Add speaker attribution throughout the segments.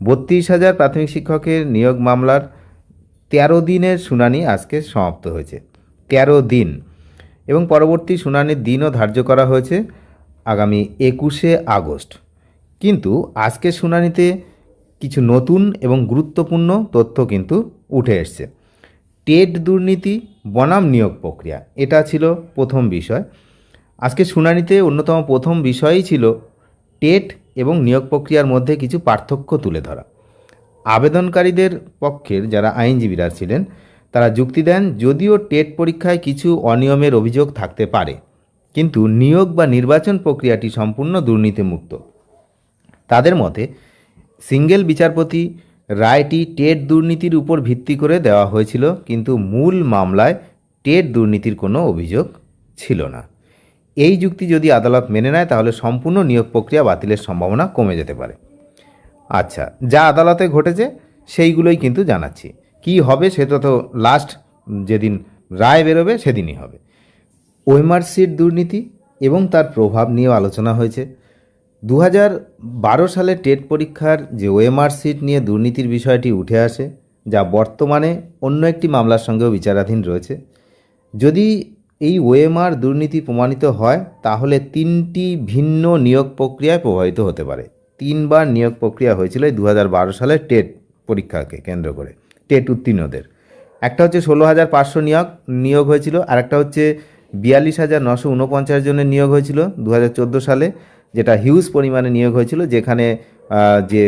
Speaker 1: বত্রিশ হাজার প্রাথমিক শিক্ষকের নিয়োগ মামলার তেরো দিনের শুনানি আজকে সমাপ্ত হয়েছে। তেরো দিন এবং পরবর্তী শুনানির দিনও ধার্য করা হয়েছে আগামী একুশে আগস্ট। কিন্তু আজকের শুনানিতে কিছু নতুন এবং গুরুত্বপূর্ণ তথ্য কিন্তু উঠে এসছে। টেট দুর্নীতি, বনাম নিয়োগ প্রক্রিয়া, এটা ছিল প্রথম বিষয়। আজকে শুনানিতে অন্যতম প্রথম বিষয়ই ছিল টেট এবং নিয়োগ প্রক্রিয়ার মধ্যে কিছু পার্থক্য তুলে ধরা। আবেদনকারীদের পক্ষের যারা আইনজীবীরা ছিলেন, তারা যুক্তি দেন, যদিও টেট পরীক্ষায় কিছু অনিয়মের অভিযোগ থাকতে পারে, কিন্তু নিয়োগ বা নির্বাচন প্রক্রিয়াটি সম্পূর্ণ দুর্নীতিমুক্ত। তাদের মতে, সিঙ্গেল বিচারপতি রায়টি টেট দুর্নীতির উপর ভিত্তি করে দেওয়া হয়েছিল, কিন্তু মূল মামলায় টেট দুর্নীতির কোনো অভিযোগ ছিল না। এই যুক্তি যদি আদালত মেনে নেয়, তাহলে সম্পূর্ণ নিয়োগ প্রক্রিয়া বাতিলের সম্ভাবনা কমে যেতে পারে। আচ্ছা যা আদালতে ঘটেছে, সেইগুলোই কিন্তু জানাচ্ছি। কি হবে, সেটা তো লাস্ট যেদিন রায় বেরোবে, সেদিনই হবে। ওয়েমার সিট দুর্নীতি এবং তার প্রভাব নিয়েও আলোচনা হয়েছে। দু বারো সালে টেট পরীক্ষার যে ওয়েমার সিট নিয়ে দুর্নীতির বিষয়টি উঠে আসে, যা বর্তমানে অন্য একটি মামলার সঙ্গেও বিচারাধীন রয়েছে। যদি এই ওয়েমার দুর্নীতি প্রমাণিত হয়, তাহলে তিনটি ভিন্ন নিয়োগ প্রক্রিয়ায় প্রভাবিত হতে পারে। তিনবার নিয়োগ প্রক্রিয়া হয়েছিল দু সালে টেট পরীক্ষাকে কেন্দ্র করে, টেট উত্তীর্ণদের। একটা হচ্ছে ষোলো হাজার পাঁচশো নিয়োগ নিয়োগ হয়েছিল আর একটা হচ্ছে বিয়াল্লিশ হাজার নশো উনপঞ্চাশ জনের নিয়োগ হয়েছিল দু হাজার চোদ্দ সালে, যেটা হিউজ পরিমাণে নিয়োগ হয়েছিল, যেখানে যে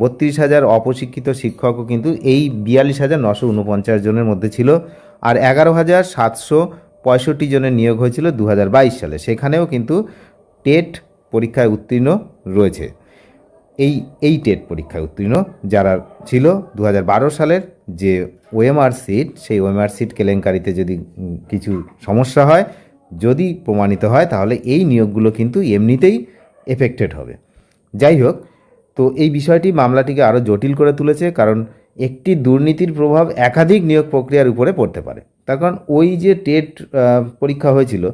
Speaker 1: বত্রিশ হাজার অপশিক্ষিত শিক্ষকও কিন্তু এই বিয়াল্লিশ হাজার নশো উনপঞ্চাশ জনের মধ্যে ছিল, আর এগারো হাজার সাতশো পঁয়ষট্টি জনের নিয়োগ হয়েছিল দু হাজার বাইশ সালে। সেখানেও কিন্তু টেট পরীক্ষায় উত্তীর্ণ রয়েছে। এই এই টেট পরীক্ষায় উত্তীর্ণ যারা ছিল দু হাজার বারো সালের যে ওএমআর সিট, সেই ওএমআর সিট কেলেঙ্কারিতে যদি কিছু সমস্যা হয়, যদি প্রমাণিত হয়, তাহলে এই নিয়োগগুলো কিন্তু এমনিতেই এফেক্টেড হবে। যাই হোক, তো এই বিষয়টি মামলাটিকে আরও জটিল করে তুলেছে, কারণ একটি দুর্নীতির প্রভাব একাধিক নিয়োগ প্রক্রিয়ার উপরে পড়তে পারে। তার কারণ ওই যে টেট পরীক্ষা হয়েছিল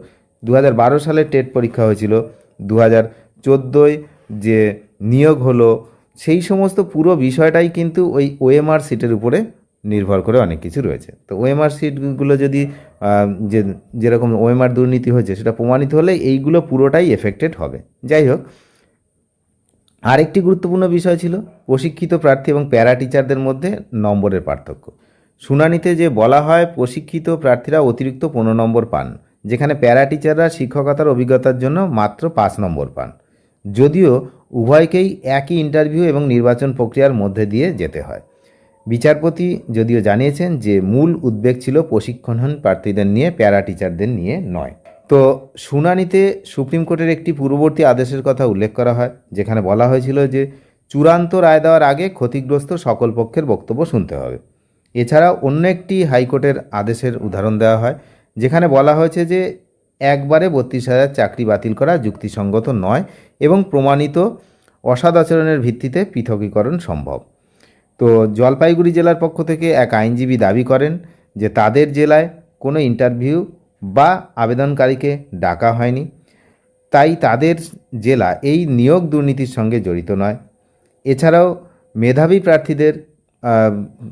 Speaker 1: দু হাজার বারো সালে টেট পরীক্ষা হয়েছিল দু হাজার চোদ্দোয় যে নিয়োগ হলো, সেই সমস্ত পুরো বিষয়টাই কিন্তু ওই ওএমআর সিটের উপরে নির্ভর করে অনেক কিছু রয়েছে। তো ওএমআর সিটগুলো যদি যে, যেরকম ওএমআর দুর্নীতি হয়েছে, সেটা প্রমাণিত হলে এইগুলো পুরোটাই এফেক্টেড হবে। যাই হোক আরেকটি গুরুত্বপূর্ণ বিষয় ছিল প্রশিক্ষিত প্রার্থী এবং প্যারা টিচারদের মধ্যে নম্বরের পার্থক্য। শুনানিতে যে বলা হয় প্রশিক্ষিত প্রার্থীরা অতিরিক্ত পনেরো নম্বর পান, যেখানে প্যারা টিচাররা শিক্ষকতার অভিজ্ঞতার জন্য মাত্র পাঁচ নম্বর পান। যদিও উভয়কেই একই ইন্টারভিউ এবং নির্বাচন প্রক্রিয়ার মধ্যে দিয়ে যেতে হয়। বিচারপতি যদিও জানিয়েছেন যে মূল উদ্বেগ ছিল প্রশিক্ষণহীন প্রার্থীদের নিয়ে, প্যারা টিচারদের নিয়ে নয়। তো শুনানিতে সুপ্রিম কোর্টের একটি পূর্ববর্তী আদেশের কথা উল্লেখ করা হয়, যেখানে বলা হয়েছিল যে চূড়ান্ত রায় দেওয়ার আগে ক্ষতিগ্রস্ত সকল পক্ষের বক্তব্য শুনতে হবে। এছাড়া অন্য একটি হাইকোর্টের আদেশের উদাহরণ দেওয়া হয়, যেখানে বলা হয়েছে যে একবারে বত্রিশ হাজার চাকরি বাতিল করা যুক্তিসঙ্গত নয় এবং প্রমাণিত অসদাচরণের ভিত্তিতে পৃথকীকরণ সম্ভব। তো জলপাইগুড়ি জেলার পক্ষ থেকে এক আইনজীবী দাবি করেন যে তাদের জেলায় কোনো ইন্টারভিউ বা আবেদনকারীকে ডাকা হয়নি। তাই তাদের জেলা এই নিয়োগ দুর্নীতির সঙ্গে জড়িত নয়। এছাড়াও মেধাবী প্রার্থীদের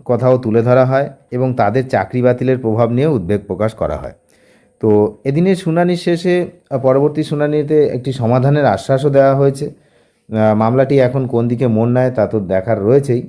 Speaker 1: কথাও তুলে ধরা হয় এবং তাদের চাকরি বাতিলের প্রভাব নিয়ে উদ্বেগ প্রকাশ করা হয়। তো এদিনের শুনানি শেষে পরবর্তী শুনানিতে একটি সমাধানের আশ্বাসও দেওয়া হয়েছে। মামলাটি এখন কোন দিকে মন নেয় তা তো দেখার রয়েছেই।